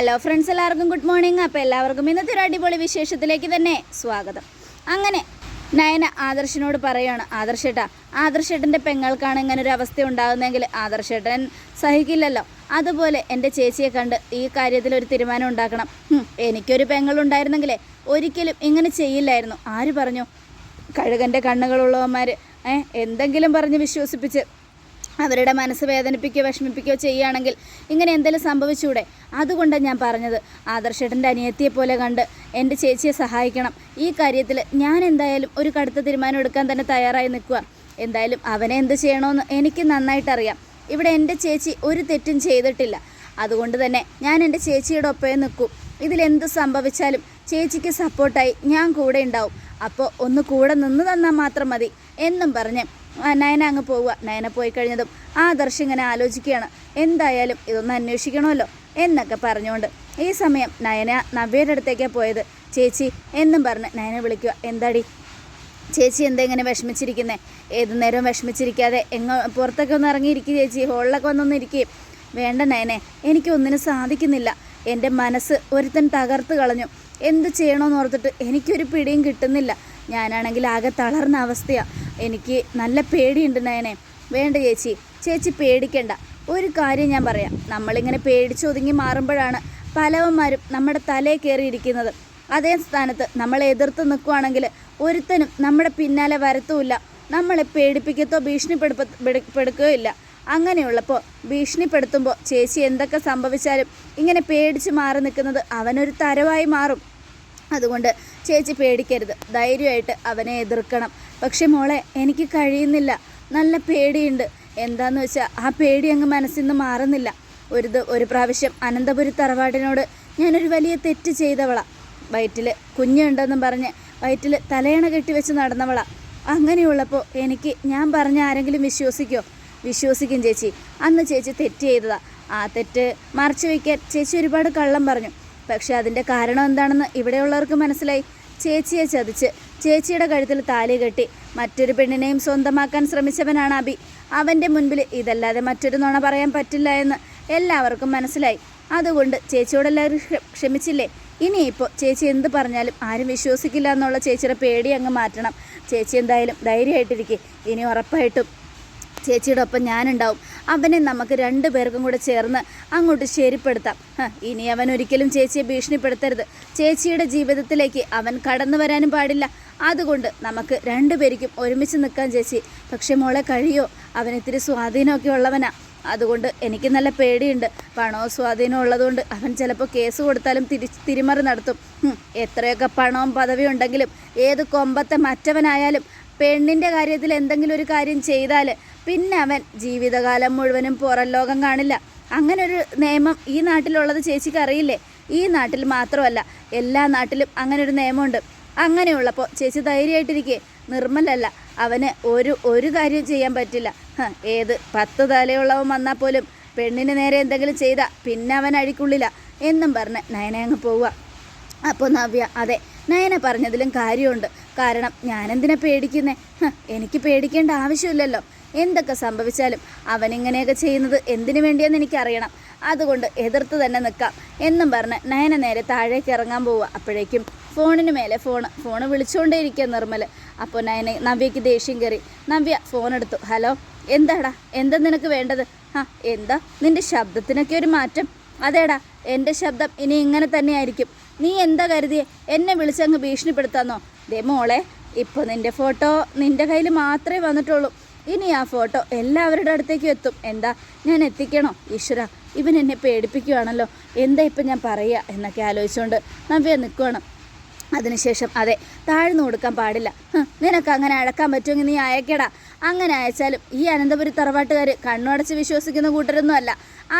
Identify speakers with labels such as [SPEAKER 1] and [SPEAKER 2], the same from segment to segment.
[SPEAKER 1] Hello friends എല്ലാവർക്കും good morning അപ്പോൾ എല്ലാവർക്കും ഇന്നത്തെ ഒരു അടിപൊളി വിശേഷത്തിലേക്ക് തന്നെ സ്വാഗതം. അങ്ങനെ നയന ആദർശനോട് പറയുകയാണ് ആദർശേട്ടാ ആദർശേട്ടന്റെ പെങ്ങൾക്കാണ് ഇങ്ങനെ ഒരു അവസ്ഥ ഉണ്ടാകുന്നതെങ്കിൽ ആദർശേട്ടൻ സഹിക്കില്ലല്ലോ. അതുപോലെ എന്റെ ചേച്ചിയെ കണ്ട് ഈ കാര്യത്തിൽ ഒരു തീരുമാനം ഉണ്ടാക്കണം. എനിക്കൊരു പെങ്ങളുണ്ടായിരുന്നെങ്കിലേ ഒരിക്കലും ഇങ്ങനെ ചെയ്യില്ലായിരുന്നു. ആര് പറഞ്ഞു? കഴുകന്റെ കണ്ണുകളുള്ളവന്മാർ എന്തെങ്കിലും പറഞ്ഞ് വിശ്വസിപ്പിച്ച് അവരുടെ മനസ്സ് വേദനിപ്പിക്കുകയോ വിഷമിപ്പിക്കുകയോ ചെയ്യുകയാണെങ്കിൽ ഇങ്ങനെ എന്തെങ്കിലും സംഭവിച്ചൂടെ? അതുകൊണ്ടാണ് ഞാൻ പറഞ്ഞത്. ആദർശേട്ടന്റെ അനിയത്തിയെ പോലെ കണ്ട് എന്റെ ചേച്ചിയെ സഹായിക്കണം. ഈ കാര്യത്തിൽ ഞാൻ എന്തായാലും ഒരു കടുത്ത തീരുമാനം എടുക്കാൻ തന്നെ തയ്യാറായി നിൽക്കുക. എന്തായാലും അവനെ എന്ത് ചെയ്യണമെന്ന് എനിക്ക് നന്നായിട്ടറിയാം. ഇവിടെ എന്റെ ചേച്ചി ഒരു തെറ്റും ചെയ്തിട്ടില്ല. അതുകൊണ്ട് തന്നെ ഞാൻ എന്റെ ചേച്ചിയുടെ ഒപ്പേ നിൽക്കും. ഇതിലെന്ത് സംഭവിച്ചാലും ചേച്ചിക്ക് സപ്പോർട്ടായി ഞാൻ കൂടെ ഉണ്ടാവും. അപ്പോൾ ഒന്ന് കൂടെ നിന്ന് തന്നാൽ മാത്രം മതി എന്നും പറഞ്ഞ് നയന അങ്ങ് പോവുക. നയന പോയി കഴിഞ്ഞതും ആദർശ് ദർശം ഇങ്ങനെ ആലോചിക്കുകയാണ്. എന്തായാലും ഇതൊന്ന് അന്വേഷിക്കണമല്ലോ എന്നൊക്കെ പറഞ്ഞുകൊണ്ട്. ഈ സമയം നയന നവ്യയുടെ അടുത്തേക്കാണ് പോയത്. ചേച്ചി എന്നും പറഞ്ഞ് നയന വിളിക്കുക. എന്താടി? ചേച്ചി എന്താ ഇങ്ങനെ വിഷമിച്ചിരിക്കുന്നേ? ഏത് നേരം വിഷമിച്ചിരിക്കാതെ എങ്ങോ പുറത്തൊക്കെ ഒന്ന് ഇറങ്ങിയിരിക്കും ചേച്ചി. ഹോളിലൊക്കെ വന്നൊന്ന് ഇരിക്കുകയും വേണ്ട നയനെ എനിക്കൊന്നിനും സാധിക്കുന്നില്ല. എന്റെ മനസ്സ് ഒരുത്തൻ തകർത്ത് കളഞ്ഞു. എന്ത് ചെയ്യണമെന്ന് ഓർത്തിട്ട് എനിക്കൊരു പിടിയും കിട്ടുന്നില്ല. ഞാനാണെങ്കിൽ ആകെ തളർന്ന അവസ്ഥയാണ് എനിക്ക് നല്ല പേടിയുണ്ട് നയനെ. വേണ്ട ചേച്ചി ചേച്ചി പേടിക്കണ്ട. ഒരു കാര്യം ഞാൻ പറയാം. നമ്മളിങ്ങനെ പേടിച്ചൊതുങ്ങി മാറുമ്പോഴാണ് പലവന്മാരും നമ്മുടെ തലയിൽ കയറിയിരിക്കുന്നത് അതേ സ്ഥാനത്ത് നമ്മളെ എതിർത്ത് നിൽക്കുവാണെങ്കിൽ ഒരുത്തനും നമ്മുടെ പിന്നാലെ വരത്തുമില്ല. നമ്മളെ പേടിപ്പിക്കത്തോ ഭീഷണിപ്പെടുപ്പെടുക്കുകയോ ഇല്ല അങ്ങനെയുള്ളപ്പോൾ ഭീഷണിപ്പെടുത്തുമ്പോൾ ചേച്ചി എന്തൊക്കെ സംഭവിച്ചാലും ഇങ്ങനെ പേടിച്ച് മാറി നിൽക്കുന്നത് അവനൊരു തരവായി മാറും. അതുകൊണ്ട് ചേച്ചി പേടിക്കരുത്. ധൈര്യമായിട്ട് അവനെ എതിർക്കണം. പക്ഷെ മോളെ എനിക്ക് കഴിയുന്നില്ല. നല്ല പേടിയുണ്ട്. എന്താന്ന് വെച്ചാൽ ആ പേടി അങ്ങ് മനസ്സിൽ നിന്ന് മാറുന്നില്ല. ഒരു ഒരു പ്രാവശ്യം അനന്തപുരി തറവാടിനോട് ഞാനൊരു വലിയ തെറ്റ് ചെയ്തവളാ. വയറ്റിൽ കുഞ്ഞുണ്ടെന്നും പറഞ്ഞ് വയറ്റിൽ തലയണ കെട്ടിവെച്ച് നടന്നവളാ. അങ്ങനെയുള്ളപ്പോൾ എനിക്ക് ഞാൻ പറഞ്ഞ ആരെങ്കിലും വിശ്വസിക്കോ? വിശ്വസിക്കും ചേച്ചി. അന്ന് ചേച്ചി തെറ്റ് ചെയ്തതാ. ആ തെറ്റ് മറച്ചു വയ്ക്കാൻ ചേച്ചി ഒരുപാട് കള്ളം പറഞ്ഞു. പക്ഷെ അതിന്റെ കാരണം എന്താണെന്ന് ഇവിടെയുള്ളവർക്ക് മനസ്സിലായി. ചേച്ചിയെ ചതിച്ച് ചേച്ചിയുടെ കഴുത്തിൽ താലി കെട്ടി മറ്റൊരു പെണ്ണിനെയും സ്വന്തമാക്കാൻ ശ്രമിച്ചവനാണ് അബി. അവന്റെ മുൻപിൽ ഇതല്ലാതെ മറ്റൊരു നുണ പറയാൻ പറ്റില്ല എന്ന് എല്ലാവർക്കും മനസ്സിലായി. അതുകൊണ്ട് ചേച്ചിയോടെല്ലാവരും ക്ഷ- ക്ഷമിച്ചില്ലേ? ഇനിയിപ്പോൾ ചേച്ചി എന്ത് പറഞ്ഞാലും ആരും വിശ്വസിക്കില്ല എന്നുള്ള ചേച്ചിയുടെ പേടി അങ്ങ് മാറ്റണം. ചേച്ചി എന്തായാലും ധൈര്യമായിട്ടിരിക്കെ. ഇനി ഉറപ്പായിട്ടും ചേച്ചിയുടെ ഒപ്പം ഞാനുണ്ടാവും. അവനെ നമുക്ക് രണ്ടു പേർക്കും കൂടെ ചേർന്ന് അങ്ങോട്ട് ശരിപ്പെടുത്താം. ഇനി അവൻ ഒരിക്കലും ചേച്ചിയെ ഭീഷണിപ്പെടുത്തരുത്. ചേച്ചിയുടെ ജീവിതത്തിലേക്ക് അവൻ കടന്നു വരാനും പാടില്ല. അതുകൊണ്ട് നമുക്ക് രണ്ടുപേർക്കും ഒരുമിച്ച് നിൽക്കാൻ ചേച്ചി. പക്ഷെ മോളെ കഴിയോ? അവൻ ഇത്തിരി സ്വാധീനമൊക്കെ ഉള്ളവനാ. അതുകൊണ്ട് എനിക്ക് നല്ല പേടിയുണ്ട്. പണവും സ്വാധീനവും ഉള്ളതുകൊണ്ട് അവൻ ചിലപ്പോൾ കേസ് കൊടുത്താലും തിരി തിരിമറി നടത്തും. എത്രയൊക്കെ പണവും പദവിയും ഉണ്ടെങ്കിലും ഏത് കൊമ്പത്തെ മറ്റവനായാലും പെണ്ണിന്റെ കാര്യത്തിൽ എന്തെങ്കിലും ഒരു കാര്യം ചെയ്താൽ പിന്നെ അവൻ ജീവിതകാലം മുഴുവനും പുറം ലോകം കാണില്ല. അങ്ങനെ ഒരു നിയമം ഈ നാട്ടിലുള്ളത് ചേച്ചിക്ക് അറിയില്ലേ? ഈ നാട്ടിൽ മാത്രമല്ല എല്ലാ നാട്ടിലും അങ്ങനെ ഒരു നിയമമുണ്ട്. അങ്ങനെയുള്ളപ്പോൾ ചേച്ചി ധൈര്യമായിട്ടിരിക്കേ. നിർമ്മലല്ല അവന് ഒരു ഒരു കാര്യം ചെയ്യാൻ പറ്റില്ല. ഏത് പത്ത് തലയുള്ളവൻ വന്നാൽ പോലും പെണ്ണിന് നേരെ എന്തെങ്കിലും ചെയ്താൽ പിന്നെ അവൻ അഴിക്കുള്ളില്ല എന്നും പറഞ്ഞ് നയന അങ്ങ് പോവുക. അപ്പോൾ നവ്യ അതെ നയന പറഞ്ഞതിലും കാര്യമുണ്ട്. കാരണം ഞാനെന്തിനാ പേടിക്കുന്നേ? എനിക്ക് പേടിക്കേണ്ട ആവശ്യമില്ലല്ലോ. എന്തൊക്കെ സംഭവിച്ചാലും അവനിങ്ങനെയൊക്കെ ചെയ്യുന്നത് എന്തിനു വേണ്ടിയെന്ന് എനിക്കറിയണം. അതുകൊണ്ട് എതിർത്ത് തന്നെ നിൽക്കാം എന്നും പറഞ്ഞ് നയന നേരെ താഴേക്ക് ഇറങ്ങാൻ പോവുക. അപ്പോഴേക്കും ഫോണിന് മേലെ ഫോണ് ഫോണ് വിളിച്ചുകൊണ്ടേയിരിക്കുക നിർമ്മൽ അപ്പോൾ നയന നവ്യയ്ക്ക് ദേഷ്യം കയറി നവ്യ ഫോൺ എടുത്തു. ഹലോ എന്താടാ? എന്താ നിനക്ക് വേണ്ടത്? ആ എന്താ? നിന്റെ ശബ്ദത്തിനൊക്കെ ഒരു മാറ്റം. അതേടാ എന്റെ ശബ്ദം ഇനി ഇങ്ങനെ തന്നെയായിരിക്കും. നീ എന്താ കരുതിയേ? എന്നെ വിളിച്ചങ്ങ് ഭീഷണിപ്പെടുത്താന്നോ? ദേ മോളെ ഇപ്പോൾ നിന്റെ ഫോട്ടോ നിന്റെ കയ്യിൽ മാത്രമേ വന്നിട്ടുള്ളൂ. ഇനി ആ ഫോട്ടോ എല്ലാവരുടെ അടുത്തേക്കും എത്തും. എന്താ? ഞാൻ എത്തിക്കണോ? ഈശ്വര ഇവൻ എന്നെ പേടിപ്പിക്കുവാണല്ലോ. എന്താ ഇപ്പം ഞാൻ പറയുക എന്നൊക്കെ ആലോചിച്ചുകൊണ്ട് നവ്യ നിൽക്കുവാണ് അതിനുശേഷം അതെ താഴ്ന്നു കൊടുക്കാൻ പാടില്ല. നിനക്ക് അങ്ങനെ അഴക്കാൻ പറ്റുമെങ്കിൽ നീ അയക്കടാ. അങ്ങനെ അയച്ചാലും ഈ അനന്തപുരി തറവാട്ടുകാർ കണ്ണുടച്ച് വിശ്വസിക്കുന്ന കൂട്ടരൊന്നും അല്ല.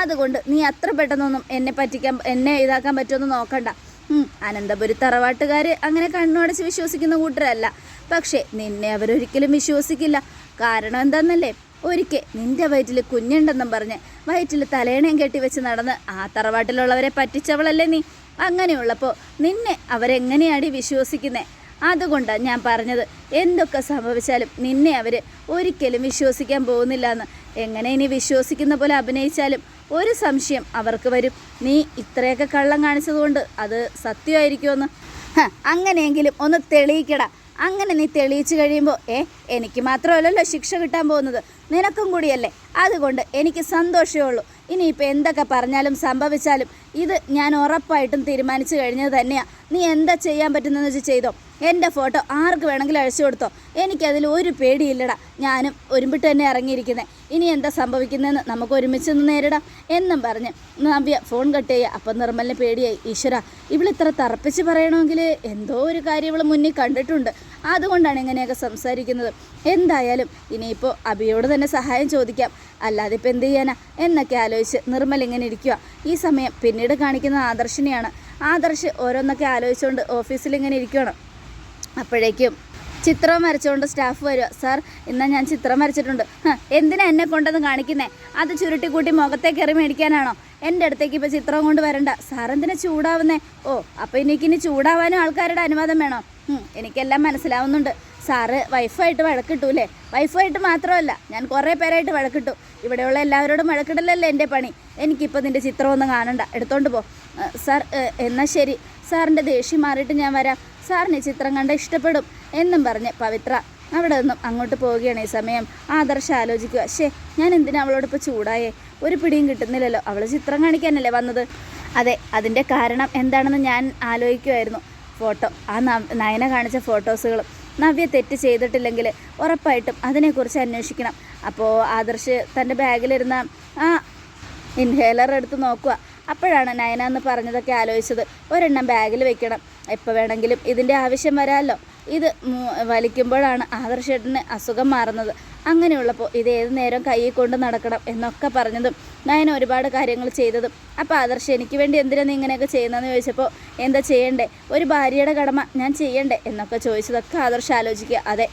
[SPEAKER 1] അതുകൊണ്ട് നീ അത്ര പെട്ടെന്നൊന്നും എന്നെ പറ്റിക്കാൻ എന്നെ ഇതാക്കാൻ പറ്റുമെന്ന് നോക്കണ്ട. അനന്തപുരി തറവാട്ടുകാർ അങ്ങനെ കണ്ണുടച്ച് വിശ്വസിക്കുന്ന കൂട്ടരല്ല. പക്ഷേ നിന്നെ അവരൊരിക്കലും വിശ്വസിക്കില്ല. കാരണം എന്താണെന്നല്ലേ ഒരിക്കൽ നിന്റെ വയറ്റിൽ കുഞ്ഞുണ്ടെന്നും പറഞ്ഞ് വയറ്റിൽ തലേണയും കെട്ടി വെച്ച് നടന്ന് ആ തറവാട്ടിലുള്ളവരെ പറ്റിച്ചവളല്ലേ നീ? അങ്ങനെയുള്ളപ്പോൾ നിന്നെ അവരെങ്ങനെയാടി വിശ്വസിക്കുന്നേ? അതുകൊണ്ടാണ് ഞാൻ പറഞ്ഞത്. എന്തൊക്കെ സംഭവിച്ചാലും നിന്നെ അവർ ഒരിക്കലും വിശ്വസിക്കാൻ പോകുന്നില്ല എന്ന് എങ്ങനെ ഇനി വിശ്വസിക്കുന്ന പോലെ അഭിനയിച്ചാലും ഒരു സംശയം അവർക്ക് വരും. നീ ഇത്രയൊക്കെ കള്ളം കാണിച്ചതുകൊണ്ട് അത് സത്യമായിരിക്കുമെന്ന്. അങ്ങനെയെങ്കിലും ഒന്ന് തെളിയിക്കടാ. അങ്ങനെ നീ തെളിയിച്ചു കഴിയുമ്പോൾ ഏ എനിക്ക് മാത്രമല്ലല്ലോ ശിക്ഷ കിട്ടാൻ പോകുന്നത്. നിനക്കും കൂടിയല്ലേ? അതുകൊണ്ട് എനിക്ക് സന്തോഷമേ ഉള്ളൂ. ഇനിയിപ്പോൾ എന്തൊക്കെ പറഞ്ഞാലും സംഭവിച്ചാലും ഇത് ഞാൻ ഉറപ്പായിട്ടും തീരുമാനിച്ചു കഴിഞ്ഞത് തന്നെയാണ് നീ എന്താ ചെയ്യാൻ പറ്റുന്നതെന്ന് വെച്ച് ചെയ്തോ? എന്റെ ഫോട്ടോ ആർക്ക് വേണമെങ്കിലും അഴിച്ചു കൊടുത്തോ? എനിക്കതിൽ ഒരു പേടിയില്ലടാ. ഞാനും ഒരുമ്പിട്ട് തന്നെ ഇറങ്ങിയിരിക്കുന്നത് ഇനി എന്താ സംഭവിക്കുന്നതെന്ന് നമുക്ക് ഒരുമിച്ച് നിന്ന് നേരിടാം. എന്നും പറഞ്ഞ് നവ്യ ഫോൺ കട്ട് ചെയ്യുക. അപ്പം നിർമ്മലിന് പേടിയായി. ഈശ്വര ഇവളിത്ര തറപ്പിച്ച് പറയണമെങ്കിൽ എന്തോ ഒരു കാര്യം ഇവൾ മുന്നിൽ കണ്ടിട്ടുണ്ട്. അതുകൊണ്ടാണ് ഇങ്ങനെയൊക്കെ സംസാരിക്കുന്നത്. എന്തായാലും ഇനിയിപ്പോൾ അബിയോട് തന്നെ സഹായം ചോദിക്കാം. അല്ലാതെ ഇപ്പം എന്ത് ചെയ്യാനാ? എന്നൊക്കെ ആലോചിച്ച് നിർമ്മൽ ഇങ്ങനെ ഇരിക്കുക ഈ സമയം പിന്നീട് കാണിക്കുന്ന ആദർശിനെയാണ്. ആദർശ് ഓരോന്നൊക്കെ ആലോചിച്ചുകൊണ്ട് ഓഫീസിൽ ഇങ്ങനെ ഇരിക്കണം അപ്പോഴേക്കും ചിത്രം വരച്ചുകൊണ്ട് സ്റ്റാഫ് വരിക സാർ ഇന്ന് ഞാൻ ചിത്രം വരച്ചിട്ടുണ്ട്. എന്തിനാ എന്നെ കൊണ്ടെന്ന് കാണിക്കുന്നേ? അത് ചുരുട്ടിക്കൂട്ടി മുഖത്തേക്ക് എറി മേടിക്കാനാണോ? എന്റെ അടുത്തേക്ക് ഇപ്പോൾ ചിത്രം കൊണ്ട് വരണ്ട. സാർ എന്തിനാ ചൂടാവുന്നേ? ഓ അപ്പോൾ എനിക്കിനി ചൂടാവാനും ആൾക്കാരുടെ അനുവാദം വേണോ? എനിക്കെല്ലാം മനസ്സിലാവുന്നുണ്ട്. സാറ് വൈഫായിട്ട് വഴക്കിട്ടൂലേ വൈഫായിട്ട് മാത്രമല്ല ഞാൻ കുറേ പേരായിട്ട് വഴക്കിട്ടു. ഇവിടെയുള്ള എല്ലാവരോടും വഴക്കിടലല്ലേ എന്റെ പണി? എനിക്കിപ്പോൾ നിന്റെ ചിത്രമൊന്നും കാണണ്ട. എടുത്തോണ്ട് പോ. സാർ എന്നാൽ ശരി. സാറിന്റെ ദേഷ്യം മാറിയിട്ട് ഞാൻ വരാം. സാറിന് ചിത്രം കണ്ട ഇഷ്ടപ്പെടും. എന്നും പറഞ്ഞ് പവിത്ര അവിടെ നിന്നും അങ്ങോട്ട് പോവുകയാണ് ഈ സമയം. ആദർശ് ആലോചിക്കുക. ശേ ഞാൻ എന്തിനാ അവളോട് ഇപ്പോൾ ചൂടായേ? ഒരു പിടിയും കിട്ടുന്നില്ലല്ലോ. അവൾ ചിത്രം കാണിക്കാനല്ലേ വന്നത്? അതെ അതിന്റെ കാരണം എന്താണെന്ന് ഞാൻ ആലോചിക്കുമായിരുന്നു ഫോട്ടോ. ആ നയന കാണിച്ച ഫോട്ടോസുകളും നവ്യ തെറ്റ് ചെയ്തിട്ടില്ലെങ്കിൽ ഉറപ്പായിട്ടും അതിനെക്കുറിച്ച് അന്വേഷിക്കണം. അപ്പോൾ ആദർശ് തന്റെ ബാഗിലിരുന്ന ആ ഇൻഹേലർ എടുത്ത് നോക്കുക. അപ്പോഴാണ് നയന എന്ന് പറഞ്ഞതൊക്കെ ആലോചിച്ചത്. ഒരെണ്ണം ബാഗിൽ വെക്കണം. എപ്പോൾ വേണമെങ്കിലും ഇതിന്റെ ആവശ്യം വരാമല്ലോ. ഇത് വലിക്കുമ്പോഴാണ് ആദർശേട്ടന് അസുഖം മാറുന്നത്. അങ്ങനെയുള്ളപ്പോൾ ഇത് ഏത് നേരം കയ്യിൽ കൊണ്ട് നടക്കണം എന്നൊക്കെ പറഞ്ഞതും നയന ഒരുപാട് കാര്യങ്ങൾ ചെയ്തതും. അപ്പോൾ ആദർശ് എനിക്ക് വേണ്ടി എന്തിനാ നീ ഇങ്ങനെയൊക്കെ ചെയ്യുന്നതെന്ന് ചോദിച്ചപ്പോൾ എന്താ ചെയ്യണ്ടേ? ഒരു ഭാര്യയുടെ കടമ ഞാൻ ചെയ്യണ്ടേ? എന്നൊക്കെ ചോദിച്ചതൊക്കെ ആദർശ് ആലോചിക്കുക. അതെ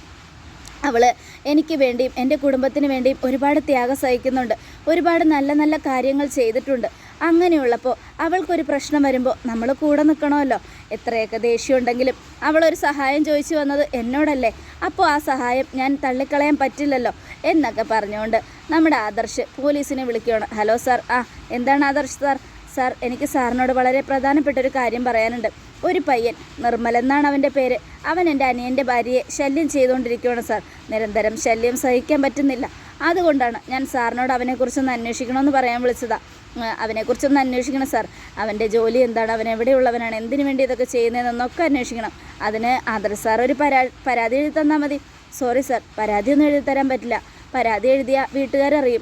[SPEAKER 1] അവൾ എനിക്ക് വേണ്ടിയും എന്റെ കുടുംബത്തിന് വേണ്ടിയും ഒരുപാട് ത്യാഗം സഹിക്കുന്നുണ്ട്. ഒരുപാട് നല്ല നല്ല കാര്യങ്ങൾ ചെയ്തിട്ടുണ്ട്. അങ്ങനെയുള്ളപ്പോൾ അവൾക്കൊരു പ്രശ്നം വരുമ്പോൾ നമ്മൾ കൂടെ നിൽക്കണമല്ലോ എത്രയൊക്കെ ദേഷ്യമുണ്ടെങ്കിലും അവളൊരു സഹായം ചോദിച്ചു വന്നത് എന്നോടല്ലേ? അപ്പോൾ ആ സഹായം ഞാൻ തള്ളിക്കളയാൻ പറ്റില്ലല്ലോ എന്നൊക്കെ പറഞ്ഞുകൊണ്ട് നമ്മുടെ ആദർശ് പോലീസിനെ വിളിക്കുകയാണ്. Hello sir. ആ എന്താണ് ആദർശ് സാർ? സാർ എനിക്ക് സാറിനോട് വളരെ പ്രധാനപ്പെട്ട ഒരു കാര്യം പറയാനുണ്ട്. ഒരു പയ്യൻ നിർമ്മൽ എന്നാണ് അവന്റെ പേര്. അവൻ എന്റെ അനിയന്റെ ഭാര്യയെ ശല്യം ചെയ്തുകൊണ്ടിരിക്കുകയാണ് സാർ. നിരന്തരം ശല്യം സഹിക്കാൻ പറ്റുന്നില്ല. അതുകൊണ്ടാണ് ഞാൻ സാറിനോട് അവനെക്കുറിച്ചൊന്ന് അന്വേഷിക്കണമെന്ന് പറയാൻ വിളിച്ചതാ. ഉം, അവനെക്കുറിച്ചൊന്ന് അന്വേഷിക്കണം സാർ. അവന്റെ ജോലി എന്താണ്? അവൻ എവിടെയുള്ളവനാണ്? എന്തിനു വേണ്ടി ഇതൊക്കെ ചെയ്യുന്നതെന്നൊക്കെ അന്വേഷിക്കണം. അതിന് ആദർ സാർ ഒരു പരാ പരാതി എഴുതി തന്നാൽ മതി. സോറി സാർ പരാതിയൊന്നും എഴുതി തരാൻ പറ്റില്ല. പരാതി എഴുതിയ വീട്ടുകാരറിയും.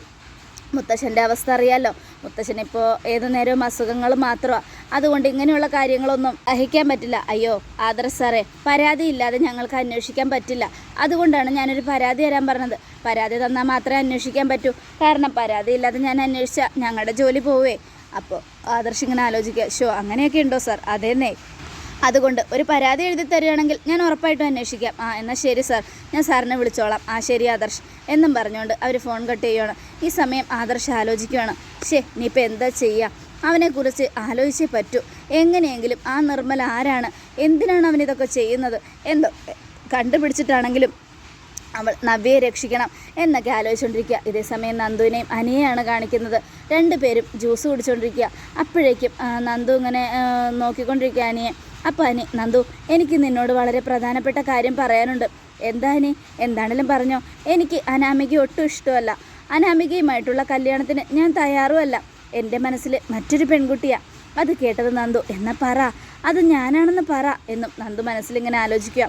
[SPEAKER 1] മുത്തശ്ശന്റെ അവസ്ഥ അറിയാലോ. മുത്തശ്ശൻ ഇപ്പോൾ ഏതു നേരവും അസുഖങ്ങൾ മാത്രമാണ് അതുകൊണ്ട് ഇങ്ങനെയുള്ള കാര്യങ്ങളൊന്നും അഹിക്കാൻ പറ്റില്ല. അയ്യോ ആദർ സാറേ പരാതിയില്ലാതെ ഞങ്ങൾക്ക് അന്വേഷിക്കാൻ പറ്റില്ല. അതുകൊണ്ടാണ് ഞാനൊരു പരാതി തരാൻ പറഞ്ഞത്. പരാതി തന്നാൽ മാത്രമേ അന്വേഷിക്കാൻ പറ്റൂ. കാരണം പരാതി ഇല്ലാതെ ഞാൻ അന്വേഷിച്ചാൽ ഞങ്ങളുടെ ജോലി പോവേ. അപ്പോൾ ആദർശ് ഇങ്ങനെ ആലോചിക്കുക ഷോ അങ്ങനെയൊക്കെ ഉണ്ടോ സാർ? അതേന്നേ. അതുകൊണ്ട് ഒരു പരാതി എഴുതി തരികയാണെങ്കിൽ ഞാൻ ഉറപ്പായിട്ടും അന്വേഷിക്കാം. ആ എന്നാൽ ശരി സാർ. ഞാൻ സാറിനെ വിളിച്ചോളാം. ആ ശരി ആദർശ്. എന്നും പറഞ്ഞുകൊണ്ട് അവർ ഫോൺ കട്ട് ചെയ്യുകയാണ് ഈ സമയം ആദർശ് ആലോചിക്കുകയാണ് ശേ ഇനിയിപ്പോൾ എന്താ ചെയ്യുക അവനെക്കുറിച്ച് ആലോചിച്ചേ പറ്റൂ. എങ്ങനെയെങ്കിലും ആ നിർമ്മല ആരാണ്? എന്തിനാണ് അവനിതൊക്കെ ചെയ്യുന്നത്? എന്തോ കണ്ടുപിടിച്ചിട്ടാണെങ്കിലും അവൾ നവ്യയെ രക്ഷിക്കണം എന്നൊക്കെ ആലോചിച്ചുകൊണ്ടിരിക്കുക ഇതേ സമയം നന്ദുവിനെയും അനിയെയാണ് കാണിക്കുന്നത്. രണ്ടുപേരും ജ്യൂസ് കുടിച്ചുകൊണ്ടിരിക്കുക അപ്പോഴേക്കും നന്ദു ഇങ്ങനെ നോക്കിക്കൊണ്ടിരിക്കുക അനിയെ. അപ്പോൾ അനി നന്ദു എനിക്ക് നിന്നോട് വളരെ പ്രധാനപ്പെട്ട കാര്യം പറയാനുണ്ട്. എന്താ അനി? എന്താണേലും പറഞ്ഞോ. എനിക്ക് അനാമിക ഒട്ടും ഇഷ്ടമല്ല. അനാമികയുമായിട്ടുള്ള കല്യാണത്തിന് ഞാൻ തയ്യാറുമല്ല. എന്റെ മനസ്സിൽ മറ്റൊരു പെൺകുട്ടിയാണ് അത് കേട്ടത് നന്ദു എന്നാ പറ. അത് ഞാനാണെന്ന് പറ എന്നും നന്ദു മനസ്സിലിങ്ങനെ ആലോചിക്കുക.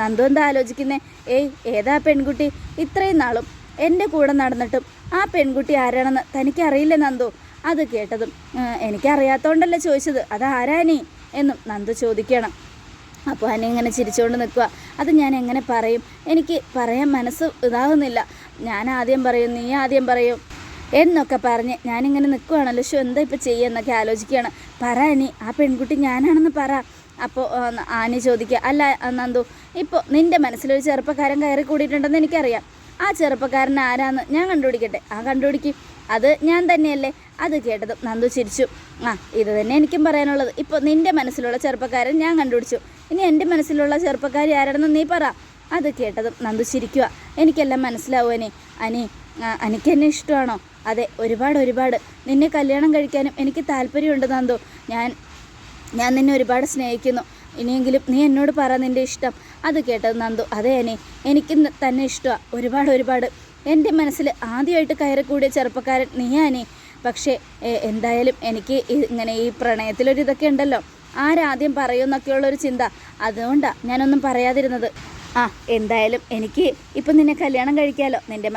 [SPEAKER 1] നന്ദു എന്താ ആലോചിക്കുന്നേ? ഏയ് ഏതാ പെൺകുട്ടി? ഇത്രയും നാളും എന്റെ കൂടെ നടന്നിട്ടും ആ പെൺകുട്ടി ആരാണെന്ന് തനിക്കറിയില്ല നന്ദു? അത് കേട്ടതും "ആ, എനിക്കറിയാത്തോണ്ടല്ലേ ചോദിച്ചത്. അത് ആരാനീ എന്നും നന്ദു ചോദിക്കണം. അപ്പോൾ അനി ഇങ്ങനെ ചിരിച്ചുകൊണ്ട് നിൽക്കുക അത് ഞാൻ എങ്ങനെ പറയും? എനിക്ക് പറയാൻ മനസ്സ് ഇതാകുന്നില്ല ഞാൻ ആദ്യം പറയും നീ ആദ്യം പറയും എന്നൊക്കെ പറഞ്ഞ് ഞാനിങ്ങനെ നിൽക്കുകയാണല്ലോ ഷോ എന്താ ഇപ്പോൾ ചെയ്യുന്നൊക്കെ ആലോചിക്കുകയാണ്. പറ അനി ആ പെൺകുട്ടി ഞാനാണെന്ന് പറ. അപ്പോൾ ആനി ചോദിക്കുക അല്ല നന്ദു ഇപ്പോൾ നിന്റെ മനസ്സിലൊരു ചെറുപ്പക്കാരൻ കയറി കൂടിയിട്ടുണ്ടെന്ന് എനിക്കറിയാം. ആ ചെറുപ്പക്കാരൻ ആരാന്ന് ഞാൻ കണ്ടുപിടിക്കട്ടെ. ആ കണ്ടുപിടിക്കും. അത് ഞാൻ തന്നെയല്ലേ? അത് കേട്ടതും നന്ദു ചിരിച്ചു. ആ ഇത് തന്നെ എനിക്കും പറയാനുള്ളത്. ഇപ്പോൾ നിന്റെ മനസ്സിലുള്ള ചെറുപ്പക്കാരൻ ഞാൻ കണ്ടുപിടിച്ചു. ഇനി എന്റെ മനസ്സിലുള്ള ചെറുപ്പക്കാരി ആരാണെന്ന് നീ പറ. അത് കേട്ടതും നന്ദു ചിരിക്കുക. എനിക്കെല്ലാം മനസ്സിലാവുമനെ അനി. അനിക്ക് എന്നെ ഇഷ്ടമാണോ? അതെ ഒരുപാട് ഒരുപാട്. നിന്നെ കല്യാണം കഴിക്കാനും എനിക്ക് താല്പര്യമുണ്ട് നന്ദു. ഞാൻ ഞാൻ നിന്നെ ഒരുപാട് സ്നേഹിക്കുന്നു. ഇനിയെങ്കിലും നീ എന്നോട് പറ നിന്റെ ഇഷ്ടം. അത് കേട്ടത് നന്ദു. അതെ അനി എനിക്ക് തന്നെ ഇഷ്ടമാണ് ഒരുപാട് ഒരുപാട്. എന്റെ മനസ്സിൽ ആദ്യമായിട്ട് കയറിക്കൂടിയ ചെറുപ്പക്കാരൻ നീയാനി പക്ഷേ എന്തായാലും എനിക്ക് ഇങ്ങനെ ഈ പ്രണയത്തിലൊരു ഇതൊക്കെ ഉണ്ടല്ലോ. ആരാദ്യം പറയുമെന്നൊക്കെയുള്ളൊരു ചിന്ത. അതുകൊണ്ടാണ് ഞാനൊന്നും പറയാതിരുന്നത്. ആ എന്തായാലും എനിക്ക് ഇപ്പം നിന്നെ കല്യാണം കഴിക്കാമല്ലോ നിന്റെ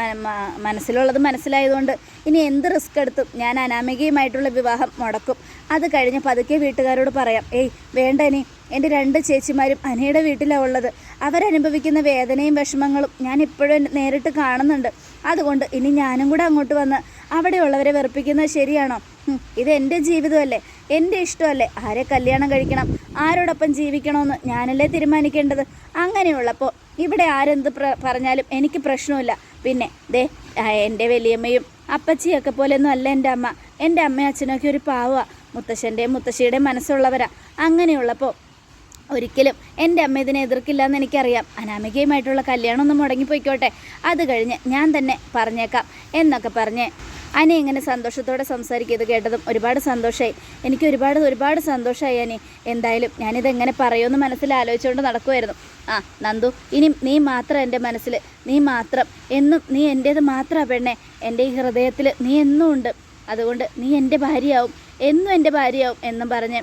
[SPEAKER 1] മനസ്സിലുള്ളത് മനസ്സിലായതുകൊണ്ട് ഇനി എന്ത് റിസ്ക് എടുത്തും ഞാൻ അനാമികയുമായിട്ടുള്ള വിവാഹം മുടക്കും. അത് കഴിഞ്ഞ് പതുക്കെ വീട്ടുകാരോട് പറയാം ഏയ് വേണ്ട ഇനി. എന്റെ രണ്ട് ചേച്ചിമാരും അനയുടെ വീട്ടിലാണ് ഉള്ളത്. അവരനുഭവിക്കുന്ന വേദനയും വിഷമങ്ങളും ഞാൻ ഇപ്പോഴും നേരിട്ട് കാണുന്നുണ്ട്. അതുകൊണ്ട് ഇനി ഞാനും കൂടെ അങ്ങോട്ട് വന്ന് അവിടെയുള്ളവരെ വെറുപ്പിക്കുന്നത് ശരിയാണോ? ഇത് എന്റെ ജീവിതമല്ലേ? എന്റെ ഇഷ്ടമല്ലേ? ആരെ കല്യാണം കഴിക്കണം? ആരോടൊപ്പം ജീവിക്കണമെന്ന് ഞാനല്ലേ തീരുമാനിക്കേണ്ടത്? അങ്ങനെയുള്ളപ്പോൾ ഇവിടെ ആരെന്ത് പറഞ്ഞാലും എനിക്ക് പ്രശ്നമില്ല. പിന്നെ ദേ എന്റെ വലിയമ്മയും അപ്പച്ചിയൊക്കെ പോലെയൊന്നും അല്ല എന്റെ അമ്മ. എന്റെ അമ്മയും അച്ഛനൊക്കെ ഒരു പാവമാണ് മുത്തശ്ശന്റെയും മുത്തശ്ശിയുടെയും മനസ്സുള്ളവരാ. അങ്ങനെയുള്ളപ്പോൾ ഒരിക്കലും എന്റെ അമ്മ ഇതിനെ എതിർക്കില്ല എന്ന് എനിക്കറിയാം. അനാമികയുമായിട്ടുള്ള കല്യാണം ഒന്ന് മുടങ്ങിപ്പോയിക്കോട്ടെ. അത് കഴിഞ്ഞ് ഞാൻ തന്നെ പറഞ്ഞേക്കാം എന്നൊക്കെ പറഞ്ഞ് അനി ഇങ്ങനെ സന്തോഷത്തോടെ സംസാരിക്കുക ഇത് കേട്ടതും ഒരുപാട് സന്തോഷമായി എനിക്ക് ഒരുപാട് ഒരുപാട് സന്തോഷമായി അനി. എന്തായാലും ഞാനിതെങ്ങനെ പറയുമെന്ന് മനസ്സിൽ ആലോചിച്ചുകൊണ്ട് നടക്കുമായിരുന്നു ആ നന്ദു ഇനി നീ മാത്രം എന്റെ മനസ്സിൽ നീ മാത്രം. എന്നും നീ എന്റേത് മാത്രമാണ് പെണ്ണെ. എന്റെ ഈ ഹൃദയത്തിൽ നീ എന്നും ഉണ്ട്. അതുകൊണ്ട് നീ എന്റെ ഭാര്യയാവും. എന്നും എന്റെ ഭാര്യയാവും എന്നും പറഞ്ഞ്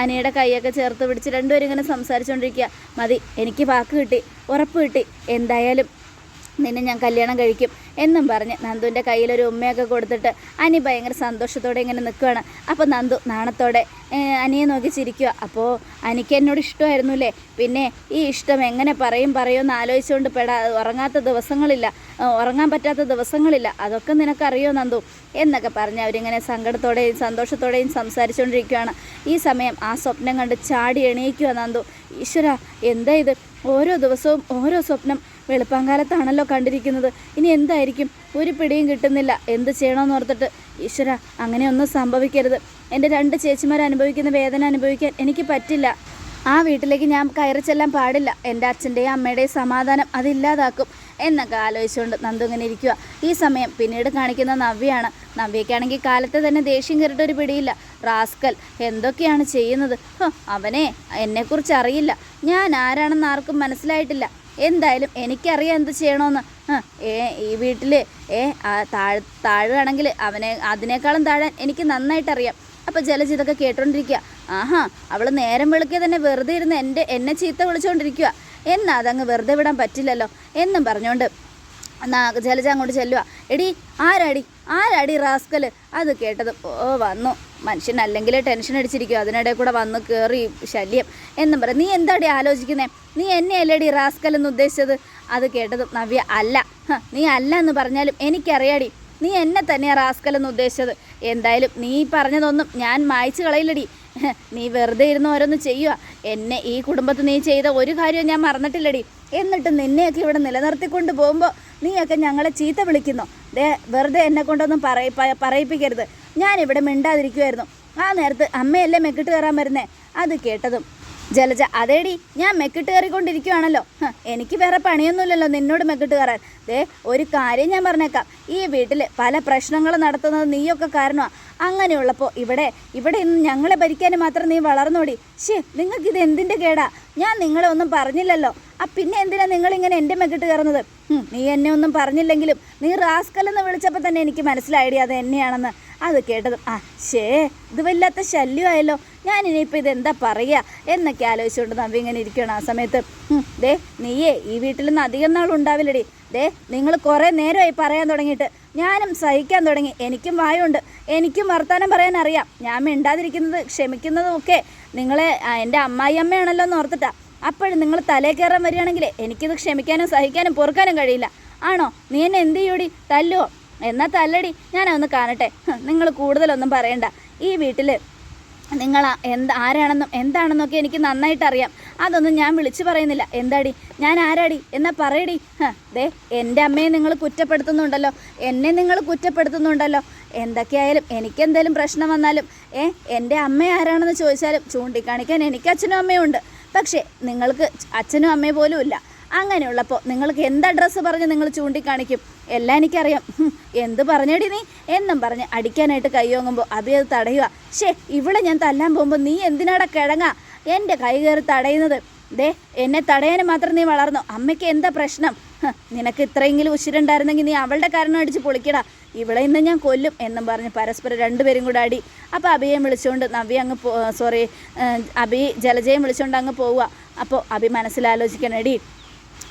[SPEAKER 1] അനിയുടെ കൈയൊക്കെ ചേർത്ത് പിടിച്ച് രണ്ടുപേരും ഇങ്ങനെ സംസാരിച്ചുകൊണ്ടിരിക്കുക മതി എനിക്ക് വാക്ക് കിട്ടി ഉറപ്പ് കിട്ടി. എന്തായാലും നിന്നെ ഞാൻ കല്യാണം കഴിക്കും എന്നും പറഞ്ഞ് നന്ദുവിന്റെ കയ്യിലൊരു ഉമ്മയൊക്കെ കൊടുത്തിട്ട് അനി ഭയങ്കര സന്തോഷത്തോടെ ഇങ്ങനെ നിൽക്കുകയാണ് അപ്പോൾ നന്ദു നാണത്തോടെ അനിയെ നോക്കി ചിരിക്കുക അപ്പോൾ അനിക്ക് എന്നോട് ഇഷ്ടമായിരുന്നു അല്ലേ പിന്നെ ഈ ഇഷ്ടം എങ്ങനെ പറയും പറയുമെന്ന് ആലോചിച്ചുകൊണ്ട് പെടാ ഉറങ്ങാത്ത ദിവസങ്ങളില്ല ഉറങ്ങാൻ പറ്റാത്ത ദിവസങ്ങളില്ല. അതൊക്കെ നിനക്കറിയോ നന്ദു? എന്നൊക്കെ പറഞ്ഞ് അവരിങ്ങനെ സങ്കടത്തോടെയും സന്തോഷത്തോടെയും സംസാരിച്ചുകൊണ്ടിരിക്കുകയാണ് ഈ സമയം ആ സ്വപ്നം കണ്ട് ചാടി എണീക്കുക നന്ദു. ഈശ്വര എന്താ ഇത്? ഓരോ ദിവസവും ഓരോ സ്വപ്നം വെളുപ്പാങ്കാലത്താണല്ലോ കണ്ടിരിക്കുന്നത്. ഇനി എന്തായിരിക്കും? ഒരു പിടിയും കിട്ടുന്നില്ല. എന്ത് ചെയ്യണമെന്ന് ഓർത്തിട്ട് ഈശ്വര അങ്ങനെയൊന്നും സംഭവിക്കരുത്. എന്റെ രണ്ട് ചേച്ചിമാർ അനുഭവിക്കുന്ന വേദന അനുഭവിക്കാൻ എനിക്ക് പറ്റില്ല. ആ വീട്ടിലേക്ക് ഞാൻ കയറി ചെല്ലാൻ പാടില്ല. എന്റെ അച്ഛന്റെയും അമ്മയുടെയും സമാധാനം അതില്ലാതാക്കും എന്നൊക്കെ ആലോചിച്ചുകൊണ്ട് നന്ദു ഇങ്ങനെ ഇരിക്കുക ഈ സമയം പിന്നീട് കാണിക്കുന്ന നവ്യയാണ്. നവ്യക്കാണെങ്കിൽ കാലത്തെ തന്നെ ദേഷ്യം കയറിയിട്ട് ഒരു പിടിയില്ല. റാസ്കൽ എന്തൊക്കെയാണ് ചെയ്യുന്നത്? അവനെ എന്നെക്കുറിച്ച് അറിയില്ല. ഞാൻ ആരാണെന്ന് ആർക്കും മനസ്സിലായിട്ടില്ല. എന്തായാലും എനിക്കറിയാം എന്ത് ചെയ്യണമെന്ന് ഏ ഈ വീട്ടിൽ ഏ താഴ് താഴുകയാണെങ്കിൽ അവനെ അതിനേക്കാളും താഴാൻ എനിക്ക് നന്നായിട്ടറിയാം. അപ്പോൾ ജലജ് ഇതൊക്കെ കേട്ടോണ്ടിരിക്കുക ആഹാ അവൾ നേരം വിളിക്കുക തന്നെ വെറുതെ ഇരുന്ന് എന്റെ എന്നെ ചീത്ത വിളിച്ചുകൊണ്ടിരിക്കുക എന്നാ അതങ്ങ് വെറുതെ വിടാൻ പറ്റില്ലല്ലോ എന്നും പറഞ്ഞുകൊണ്ട് ജലജ അങ്ങോട്ട് ചെല്ലുക എടി ആരാടി? ആരാടി റാസ്കൽ അത് കേട്ടത് ഓ വന്നു. മനുഷ്യൻ അല്ലെങ്കിൽ ടെൻഷൻ അടിച്ചിരിക്കും. അതിനിടെ കൂടെ വന്ന് കയറി ശല്യം എന്നും പറയും. നീ എന്താടി ആലോചിക്കുന്നേ? നീ എന്നെ അല്ലേടി റാസ്കൽ എന്ന് ഉദ്ദേശിച്ചത്? അത് കേട്ടതും നവ്യ അല്ല. നീ അല്ല എന്ന് പറഞ്ഞാലും എനിക്കറിയാടി. നീ എന്നെ തന്നെയാ റാസ്കൽ എന്ന് ഉദ്ദേശിച്ചത്. എന്തായാലും നീ പറഞ്ഞതൊന്നും ഞാൻ മായ്ച്ചു കളയില്ലടി. നീ വെറുതെ ഇരുന്ന് ഓരോന്ന് ചെയ്യുക എന്നെ ഈ കുടുംബത്തിൽ നീ ചെയ്ത ഒരു കാര്യവും ഞാൻ മറന്നിട്ടില്ലടി. എന്നിട്ട് നിന്നെയൊക്കെ ഇവിടെ നിലനിർത്തിക്കൊണ്ട് പോകുമ്പോൾ നീയൊക്കെ ഞങ്ങളെ ചീത്ത വിളിക്കുന്നു. ദേ വെറുതെ എന്നെ കൊണ്ടൊന്നും പറയി പറയിപ്പിക്കരുത്. ഞാനിവിടെ മിണ്ടാതിരിക്കുമായിരുന്നു ആ നേരത്ത് അമ്മയല്ലേ മെക്കിട്ട് കയറാൻ വരുന്നേ? അത് കേട്ടതും. ജലജ അതേടി ഞാൻ മെക്കിട്ട് കയറിക്കൊണ്ടിരിക്കുവാണല്ലോ. ഹ, എനിക്ക് വേറെ പണിയൊന്നുമില്ലല്ലോ നിന്നോട് മെക്കിട്ട് കയറാൻ. ദേ ഒരു കാര്യം ഞാൻ പറഞ്ഞേക്കാം. ഈ വീട്ടിൽ പല പ്രശ്നങ്ങൾ നടത്തുന്നത് നീയൊക്കെ കാരണമാണ് അങ്ങനെയുള്ളപ്പോൾ ഇവിടെ ഇവിടെ ഇന്ന് ഞങ്ങളെ ഭരിക്കാൻ മാത്രം നീ വളർന്നോടി. ശേ നിങ്ങൾക്കിത് എന്തിന്റെ കേടാ? ഞാൻ നിങ്ങളെ ഒന്നും പറഞ്ഞില്ലല്ലോ. ആ പിന്നെ എന്തിനാ നിങ്ങളിങ്ങനെ എന്റെ മെക്കിട്ട് കയറുന്നത്? നീ എന്നെ ഒന്നും പറഞ്ഞില്ലെങ്കിലും നീ റാസ്കൽ എന്ന് വിളിച്ചപ്പോൾ തന്നെ എനിക്ക് മനസ്സിലായിടി അത് എന്നെയാണെന്ന്. അത് കേട്ടത് ആ ശേ ഇത് വല്ലാത്ത ശല്യമായല്ലോ. ഞാൻ ഇനിയിപ്പോൾ ഇതെന്താ പറയുക എന്നൊക്കെ ആലോചിച്ചുകൊണ്ട് നമ്പി ഇങ്ങനെ ഇരിക്കണം ആ സമയത്ത്. ദേ നീയേ ഈ വീട്ടിൽ നിന്ന് അധികം നാൾ ഉണ്ടാവില്ലടി. ദേ നിങ്ങൾ കുറേ നേരമായി പറയാൻ തുടങ്ങിയിട്ട്. ഞാനും സഹിക്കാൻ തുടങ്ങി. എനിക്കും വായുണ്ട്. എനിക്കും വർത്തമാനം പറയാൻ അറിയാം. ഞാൻ മിണ്ടാതിരിക്കുന്നത് ക്ഷമിക്കുന്നതും ഒക്കെ നിങ്ങളെ എന്റെ അമ്മായി അമ്മയാണല്ലോ എന്ന് ഓർത്തിട്ടാ. അപ്പോഴും നിങ്ങൾ തലേ കയറാൻ വരികയാണെങ്കിൽ എനിക്കിത് ക്ഷമിക്കാനും സഹിക്കാനും പൊറുക്കാനും കഴിയില്ല. ആണോ? നീ എന്നെ എന്ത് ചെയ്യൂടി? തല്ലുവോ എന്നാൽ തല്ലടി. ഞാനൊന്ന് കാണട്ടെ. നിങ്ങൾ കൂടുതലൊന്നും പറയണ്ട. ഈ വീട്ടിൽ നിങ്ങൾ എന്ത് ആരാണെന്നും എന്താണെന്നൊക്കെ എനിക്ക് നന്നായിട്ട് അറിയാം. അതൊന്നും ഞാൻ വിളിച്ചു പറയുന്നില്ല. എന്താടി? ഞാൻ ആരാടി? എന്നാ പറയടി. ദേ എന്റെ അമ്മയെ നിങ്ങൾ കുറ്റപ്പെടുത്തുന്നുണ്ടല്ലോ. എന്നെ നിങ്ങൾ കുറ്റപ്പെടുത്തുന്നുണ്ടല്ലോ. എന്തൊക്കെയായാലും എനിക്കെന്തേലും പ്രശ്നം വന്നാലും ഏ എന്റെ അമ്മ ആരാണെന്ന് ചോദിച്ചാലും ചൂണ്ടിക്കാണിക്കാൻ എനിക്ക് അച്ഛനും അമ്മയും ഉണ്ട് പക്ഷേ നിങ്ങൾക്ക് അച്ഛനും അമ്മയും പോലും ഇല്ല. അങ്ങനെയുള്ളപ്പോൾ നിങ്ങൾക്ക് എന്ത് അഡ്രസ്സ് പറഞ്ഞ് നിങ്ങൾ ചൂണ്ടിക്കാണിക്കും? എല്ലാം എനിക്കറിയാം. എന്ത് പറഞ്ഞേടി നീ? എന്നും പറഞ്ഞ് അടിക്കാനായിട്ട് കൈയോങ്ങുമ്പോൾ അഭി അത് തടയുക. ഷേ ഇവിടെ ഞാൻ തല്ലാൻ പോകുമ്പോൾ നീ എന്തിനാടാ കിഴങ്ങാ? എന്റെ കൈ കയറി തടയുന്നത്. ദേ എന്നെ തടയാനും മാത്രം നീ വളർന്നു. അമ്മയ്ക്ക് എന്താ പ്രശ്നം? നിനക്ക് ഇത്രയെങ്കിലും ഉശിരുണ്ടായിരുന്നെങ്കിൽ നീ അവളുടെ കാരണം അടിച്ച് പൊളിക്കടാ. ഇവിടെ ഇന്ന് ഞാൻ കൊല്ലും എന്നും പറഞ്ഞ് പരസ്പരം രണ്ടുപേരും കൂടെ അടി. അപ്പോൾ അഭിയെ വിളിച്ചുകൊണ്ട് നവ്യ അങ്ങ് സോറി അഭി ജലജയം വിളിച്ചുകൊണ്ട് അങ്ങ് പോവുക. അപ്പോൾ അഭി മനസ്സിലാലോചിക്കണടി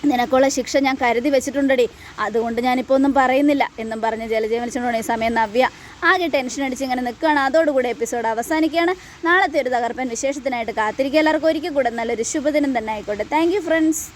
[SPEAKER 1] നിനക്കുള്ള ശിക്ഷ ഞാൻ കരുതി വെച്ചിട്ടുണ്ടടി. അതുകൊണ്ട് ഞാനിപ്പോൾ ഒന്നും പറയുന്നില്ല എന്നും പറഞ്ഞ് ജലജയം വിളിച്ചുകൊണ്ട് സമയം നവ്യ ആകെ ടെൻഷൻ അടിച്ച് ഇങ്ങനെ നിൽക്കുകയാണ് അതോടുകൂടി എപ്പിസോഡ് അവസാനിക്കുകയാണ്. നാളത്തെ ഒരു തകർപ്പൻ വിശേഷത്തിനായിട്ട് കാത്തിരിക്കുക. എല്ലാവർക്കും ഒരിക്കൽ കൂടെ നല്ലൊരു ശുഭദിനം തന്നെ ആയിക്കോട്ടെ. Thank friends